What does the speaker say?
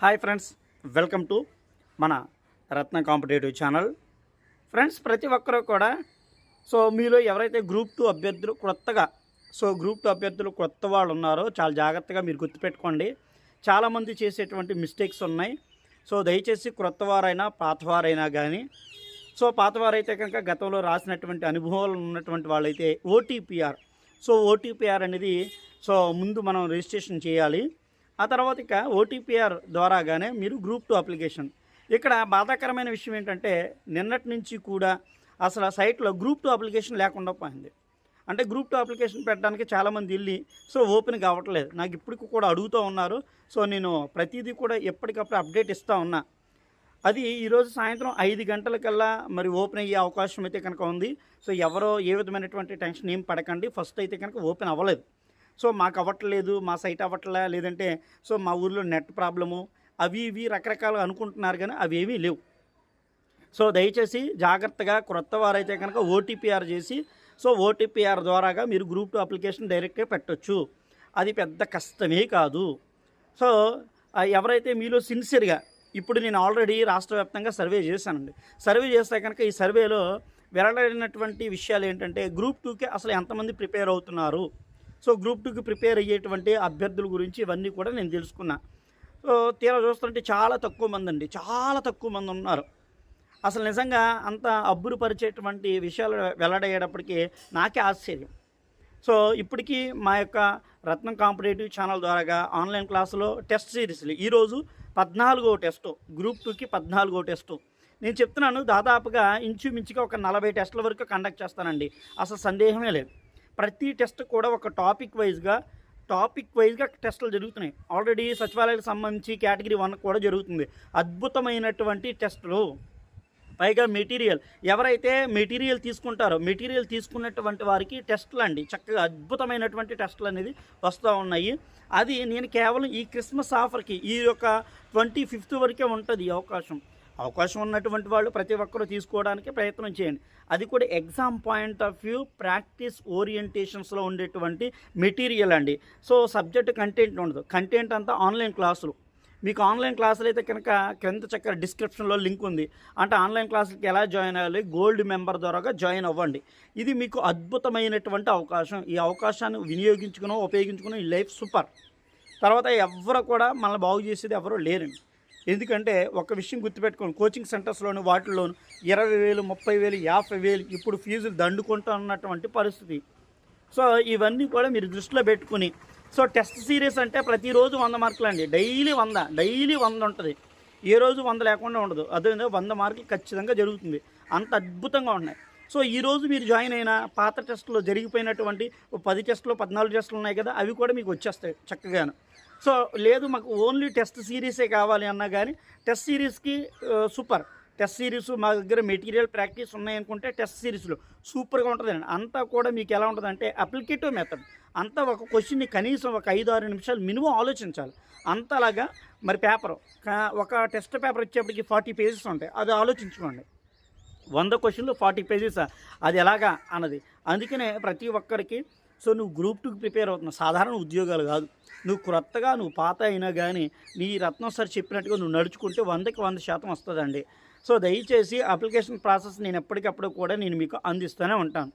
Hi friends welcome to మన రత్న competitive channel. Friends ప్రతి ఒక్కరూ కూడా సో మీలో ఎవరైతే గ్రూప్ టూ అభ్యర్థులు క్రొత్తగా సో గ్రూప్ టూ అభ్యర్థులు కొత్త వాళ్ళు ఉన్నారో చాలా జాగ్రత్తగా మీరు గుర్తుపెట్టుకోండి. చాలామంది చేసేటువంటి మిస్టేక్స్ ఉన్నాయి. సో దయచేసి క్రొత్త వారైనా పాతవారైనా కానీ సో పాతవారైతే కనుక గతంలో రాసినటువంటి అనుభవాలు ఉన్నటువంటి వాళ్ళైతే ఓటీపీఆర్ సో ఓటీపీఆర్ అనేది సో ముందు మనం రిజిస్ట్రేషన్ చేయాలి. ఆ తర్వాత ఇక ఓటీపీఆర్ ద్వారాగానే మీరు గ్రూప్ టూ అప్లికేషన్. ఇక్కడ బాధాకరమైన విషయం ఏంటంటే నిన్నటి నుంచి కూడా అసలు ఆ సైట్లో గ్రూప్ టూ అప్లికేషన్ లేకుండా పోయింది. అంటే గ్రూప్ టూ అప్లికేషన్ పెట్టడానికి చాలామంది వెళ్ళి సో ఓపెన్ కావట్లేదు. నాకు ఇప్పటికి కూడా అడుగుతూ ఉన్నారు. సో నేను ప్రతిదీ కూడా ఎప్పటికప్పుడు అప్డేట్ ఇస్తూ ఉన్నా. అది ఈరోజు సాయంత్రం ఐదు గంటలకల్లా మరి ఓపెన్ అయ్యే అవకాశం అయితే కనుక ఉంది. సో ఎవరో ఏ విధమైనటువంటి టెన్షన్ ఏం పడకండి. ఫస్ట్ అయితే కనుక ఓపెన్ అవ్వలేదు. సో మాకు అవ్వట్లేదు మా సైట్ అవ్వట్లే లేదంటే సో మా ఊర్లో నెట్ ప్రాబ్లము అవి ఇవి రకరకాలు అనుకుంటున్నారు కానీ అవి ఏమీ లేవు. సో దయచేసి జాగ్రత్తగా క్రొత్త వారైతే కనుక ఓటీపీఆర్ చేసి సో ఓటీపీఆర్ ద్వారాగా మీరు గ్రూప్ టూ అప్లికేషన్ డైరెక్ట్గా పెట్టొచ్చు. అది పెద్ద కష్టమే కాదు. సో ఎవరైతే మీలో సిన్సియర్గా ఇప్పుడు నేను ఆల్రెడీ రాష్ట్ర వ్యాప్తంగా సర్వే చేశానండి. సర్వే చేస్తే కనుక ఈ సర్వేలో వెల్లడైనటువంటి విషయాలు ఏంటంటే గ్రూప్ టూకి అసలు ఎంతమంది ప్రిపేర్ అవుతున్నారు? సో గ్రూప్ టూకి ప్రిపేర్ అయ్యేటువంటి అభ్యర్థుల గురించి ఇవన్నీ కూడా నేను తెలుసుకున్నా. సో తీరా చూస్తుంటే చాలా తక్కువ మంది అండి. చాలా తక్కువ మంది ఉన్నారు. అసలు నిజంగా అంత అబ్బురుపరిచేటువంటి విషయాలు వెల్లడయ్యేటప్పటికీ నాకే ఆశ్చర్యం. సో ఇప్పటికీ మా యొక్క రత్నం కాంపిటేటివ్ ఛానల్ ద్వారాగా ఆన్లైన్ క్లాసులో టెస్ట్ సిరీస్లు. ఈరోజు పద్నాలుగో టెస్టు. గ్రూప్ టూకి పద్నాలుగో టెస్టు. నేను చెప్తున్నాను దాదాపుగా ఇంచుమించుగా ఒక నలభై టెస్టుల వరకు కండక్ట్ చేస్తానండి. అసలు సందేహమే లేదు. ప్రతి టెస్ట్ కూడా ఒక టాపిక్ వైజ్గా టాపిక్ వైజ్గా టెస్టులు జరుగుతున్నాయి. ఆల్రెడీ సచివాలయాలకు సంబంధించి కేటగిరీ వన్ కూడా జరుగుతుంది. అద్భుతమైనటువంటి టెస్టులు. పైగా మెటీరియల్. ఎవరైతే మెటీరియల్ తీసుకుంటారో మెటీరియల్ తీసుకున్నటువంటి వారికి టెస్టులు అండి. చక్కగా అద్భుతమైనటువంటి టెస్టులు అనేది వస్తూ ఉన్నాయి. అది నేను కేవలం ఈ క్రిస్మస్ ఆఫర్కి ఈ యొక్క ట్వంటీ ఫిఫ్త్ వరకే ఉంటుంది ఈ అవకాశం. అవకాశం ఉన్నటువంటి వాళ్ళు ప్రతి ఒక్కరూ తీసుకోవడానికి ప్రయత్నం చేయండి. అది కూడా exam point of view practice ఓరియంటేషన్స్లో ఉండేటువంటి మెటీరియల్ అండి. సో సబ్జెక్ట్ కంటెంట్ ఉండదు. కంటెంట్ అంతా ఆన్లైన్ క్లాసులు మీకు ఆన్లైన్ క్లాసులు అయితే కనుక క్రింద చక్కర డిస్క్రిప్షన్లో లింక్ ఉంది. అంటే ఆన్లైన్ క్లాసులకి ఎలా జాయిన్ అవ్వాలి గోల్డ్ మెంబర్ ద్వారా జాయిన్ అవ్వండి. ఇది మీకు అద్భుతమైనటువంటి అవకాశం. ఈ అవకాశాన్ని వినియోగించుకునో ఉపయోగించుకునో ఈ లైఫ్ సూపర్ తర్వాత ఎవరు కూడా మనల్ని బాగు చేసేది ఎవరూ లేరండి. ఎందుకంటే ఒక విషయం గుర్తుపెట్టుకోండి. కోచింగ్ సెంటర్స్లోను వాటిల్లోను ఇరవై వేలు ముప్పై వేలు యాభై వేలు ఇప్పుడు ఫీజులు దండుకుంటా అన్నటువంటి పరిస్థితి. సో ఇవన్నీ కూడా మీరు దృష్టిలో పెట్టుకుని సో టెస్ట్ సిరీస్ అంటే ప్రతిరోజు వంద మార్కులు అండి. డైలీ వంద డైలీ వంద ఉంటుంది. ఏ రోజు వంద లేకుండా ఉండదు. అదే వంద మార్కులు ఖచ్చితంగా జరుగుతుంది. అంత అద్భుతంగా ఉన్నాయి. సో ఈ రోజు మీరు జాయిన్ అయిన పాత టెస్టులో జరిగిపోయినటువంటి ఓ పది టెస్టులు పద్నాలుగు టెస్టులు ఉన్నాయి కదా అవి కూడా మీకు వచ్చేస్తాయి చక్కగాను. సో లేదు మాకు ఓన్లీ టెస్ట్ సిరీసే కావాలి అన్నా కానీ టెస్ట్ సిరీస్కి సూపర్. టెస్ట్ సిరీస్ మా దగ్గర మెటీరియల్ ప్రాక్టీస్ ఉన్నాయనుకుంటే టెస్ట్ సిరీస్లో సూపర్గా ఉంటుందండి. అంతా కూడా మీకు ఎలా ఉంటుందంటే అప్లికేటివ్ మెథడ్. అంతా ఒక క్వశ్చన్ని కనీసం ఒక ఐదు ఆరు నిమిషాలు మినిమం ఆలోచించాలి. అంతలాగా మరి పేపర్ ఒక టెస్ట్ పేపర్ వచ్చేప్పటికి ఫార్టీ పేజెస్ ఉంటాయి. అది ఆలోచించుకోండి. వంద క్వశ్చన్లు ఫార్టీ పేజెస్ అది ఎలాగా అన్నది. అందుకనే ప్రతి ఒక్కరికి సో నువ్వు గ్రూప్ టూకి ప్రిపేర్ అవుతున్నావు. సాధారణ ఉద్యోగాలు కాదు. నువ్వు క్రొత్తగా నువ్వు పాత అయినా కానీ నీ రత్నం సార్ చెప్పినట్టుగా నువ్వు నడుచుకుంటే వందకి వంద శాతం వస్తుందండి. సో దయచేసి అప్లికేషన్ ప్రాసెస్ నేను ఎప్పటికప్పుడు కూడా నేను మీకు అందిస్తూనే ఉంటాను.